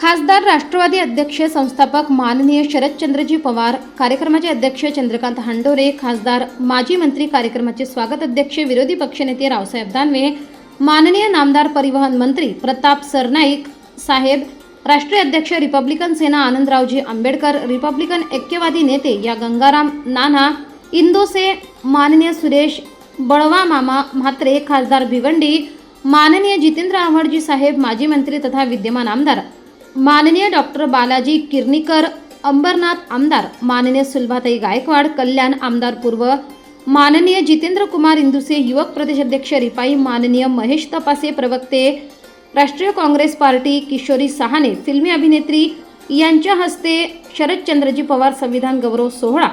खासदार राष्ट्रवादी अध्यक्ष संस्थापक माननीय शरदचंद्रजी पवार कार्यक्रमाचे अध्यक्ष चंद्रकांत हांडोरे खासदार माजी मंत्री कार्यक्रमाचे स्वागत अध्यक्ष विरोधी पक्षनेते रावसाहेब दानवे माननीय नामदार परिवहन मंत्री प्रताप सरनाईक साहेब राष्ट्रीय अध्यक्ष रिपब्लिकन सेना आनंदरावजी आंबेडकर रिपब्लिकन ऐक्यवादी नेते या गंगाराम नाना इंदोसे माननीय सुरेश बळवा मामा म्हात्रे खासदार भिवंडी माननीय जितेंद्र आव्हाडजी साहेब माजी मंत्री तथा विद्यमान आमदार माननीय डॉक्टर बालाजी किर्नीकर अंबरनाथ आमदार माननीय सुलभाताई गायकवाड कल्याण आमदार पूर्व माननीय जितेंद्र कुमार इंदुसे युवक प्रदेशाध्यक्ष रिपाई माननीय महेश तपासे प्रवक्ते राष्ट्रीय काँग्रेस पार्टी किशोरी सहाने फिल्मी अभिनेत्री यांच्या हस्ते शरदचंद्रजी पवार संविधान गौरव सोहळा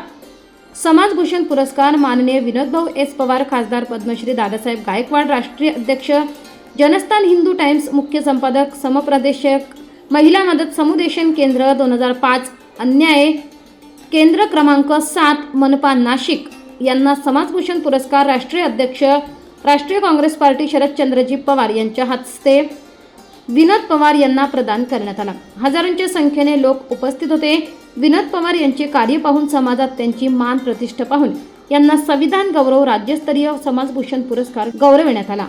समाजभूषण पुरस्कार माननीय विनोदभाऊ एस पवार खासदार पद्मश्री दादासाहेब गायकवाड राष्ट्रीय अध्यक्ष जनस्थान हिंदू टाइम्स मुख्य संपादक समप्रदेशक महिला मदत समुदेशन केंद्र दोन हजार पाच अन्याय केंद्र क्रमांक सात मनपा नाशिक. यांना समाजभूषण पुरस्कार राष्ट्रीय अध्यक्ष राष्ट्रीय काँग्रेस पार्टी शरदचंद्रजी पवार यांच्या हस्ते विनोद पवार यांना प्रदान करण्यात आला. हजारोंच्या संख्येने लोक उपस्थित होते. विनोद पवार यांचे कार्य पाहून समाजात त्यांची मान प्रतिष्ठा पाहून यांना संविधान गौरव राज्यस्तरीय समाजभूषण पुरस्कार गौरविण्यात आला.